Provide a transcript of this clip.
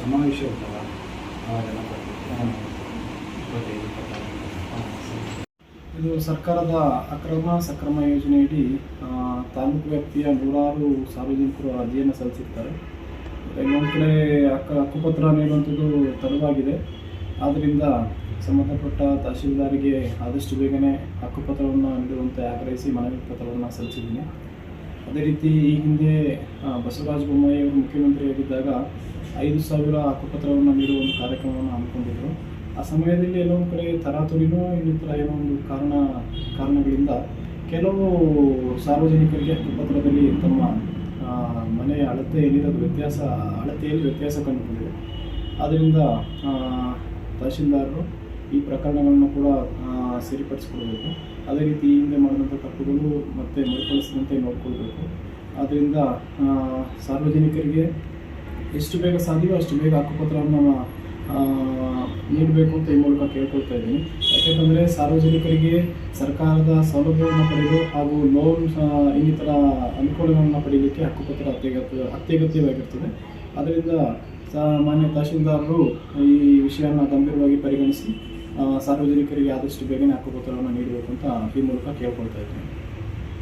ಸಮಾವೇಶ ಇದು ಸರ್ಕಾರದ ಅಕ್ರಮ ಸಕ್ರಮ ಯೋಜನೆಯಡಿ ತಾಲೂಕು ವ್ಯಾಪ್ತಿಯ ನೂರಾರು ಸಾರ್ವಜನಿಕರು ಅರ್ಜಿಯನ್ನು ಸಲ್ಲಿಸಿರ್ತಾರೆ. ಇನ್ನೊಂದು ಕಡೆ ಅಕ್ಕ ಹಕ್ಕುಪತ್ರ ನೀಡುವಂಥದ್ದು ತಡವಾಗಿದೆ. ಆದ್ದರಿಂದ ಸಂಬಂಧಪಟ್ಟ ತಹಶೀಲ್ದಾರಿಗೆ ಆದಷ್ಟು ಬೇಗನೆ ಹಕ್ಕುಪತ್ರವನ್ನು ನೀಡುವಂತೆ ಆಗ್ರಹಿಸಿ ಮನವಿ ಪತ್ರವನ್ನು ಸಲ್ಲಿಸಿದ್ದೀನಿ. ಅದೇ ರೀತಿ ಈ ಹಿಂದೆ ಬಸವರಾಜ ಬೊಮ್ಮಾಯಿ ಅವರು ಮುಖ್ಯಮಂತ್ರಿಯಾಗಿದ್ದಾಗ ಐದು ಸಾವಿರ ಹಕ್ಕುಪತ್ರವನ್ನು ನೀಡುವ ಒಂದು ಕಾರ್ಯಕ್ರಮವನ್ನು ಹಮ್ಮಿಕೊಂಡಿದ್ದರು ಆ ಸಮಯದಲ್ಲಿ ಎಲ್ಲೊಂದು ಕಡೆ ತರಾತುರಿನೋ ಇನ್ನಿತರ ಏನೋ ಒಂದು ಕಾರಣ, ಕಾರಣಗಳಿಂದ ಕೆಲವು ಸಾರ್ವಜನಿಕರಿಗೆ ಹಕ್ಕುಪತ್ರದಲ್ಲಿ ತಮ್ಮ ಮನೆಯ ಅಳತೆ ಏನಿರೋದು ವ್ಯತ್ಯಾಸ, ಅಳತೆಯಲ್ಲಿ ವ್ಯತ್ಯಾಸ ಕಂಡುಬಂದಿದೆ. ಆದ್ದರಿಂದ ತಹಶೀಲ್ದಾರರು ಈ ಪ್ರಕರಣಗಳನ್ನು ಕೂಡ ಸರಿಪಡಿಸ್ಕೊಳ್ಬೇಕು ಅದೇ ರೀತಿ ಹಿಂದೆ ಮಾಡಿದಂಥ ತಪ್ಪುಗಳು ಮತ್ತೆ ಮರುಕಳಿಸದಂತೆ ನೋಡ್ಕೊಳ್ಬೇಕು. ಆದ್ದರಿಂದ ಸಾರ್ವಜನಿಕರಿಗೆ ಎಷ್ಟು ಬೇಗ ಸಾಧ್ಯವೋ ಅಷ್ಟು ಬೇಗ ಹಕ್ಕುಪತ್ರವನ್ನು ನೀಡಬೇಕು ಅಂತ ಈ ಮೂಲಕ ಕೇಳ್ಕೊಳ್ತಾ ಇದ್ದೀನಿ. ಯಾಕೆಂತಂದರೆ ಸಾರ್ವಜನಿಕರಿಗೆ ಸರ್ಕಾರದ ಸೌಲಭ್ಯವನ್ನು ಪಡೆದು ಹಾಗೂ ಲೋನ್ ಇನ್ನಿತರ ಅನುಕೂಲಗಳನ್ನು ಪಡೆಯಲಿಕ್ಕೆ ಹಕ್ಕುಪತ್ರ ಅತ್ಯಗತ್ಯ, ಅತ್ಯಗತ್ಯವಾಗಿರ್ತದೆ. ಅದರಿಂದ ಸಾಮಾನ್ಯ ತಹಶೀಲ್ದಾರರು ಈ ವಿಷಯವನ್ನು ಗಂಭೀರವಾಗಿ ಪರಿಗಣಿಸಿ ಸಾರ್ವಜನಿಕರಿಗೆ ಆದಷ್ಟು ಬೇಗನೆ ಹಕ್ಕುಪತ್ರವನ್ನು ನೀಡಬೇಕು ಅಂತ ಈ ಮೂಲಕ ಕೇಳ್ಕೊಳ್ತಾ ಇದ್ದೀನಿ.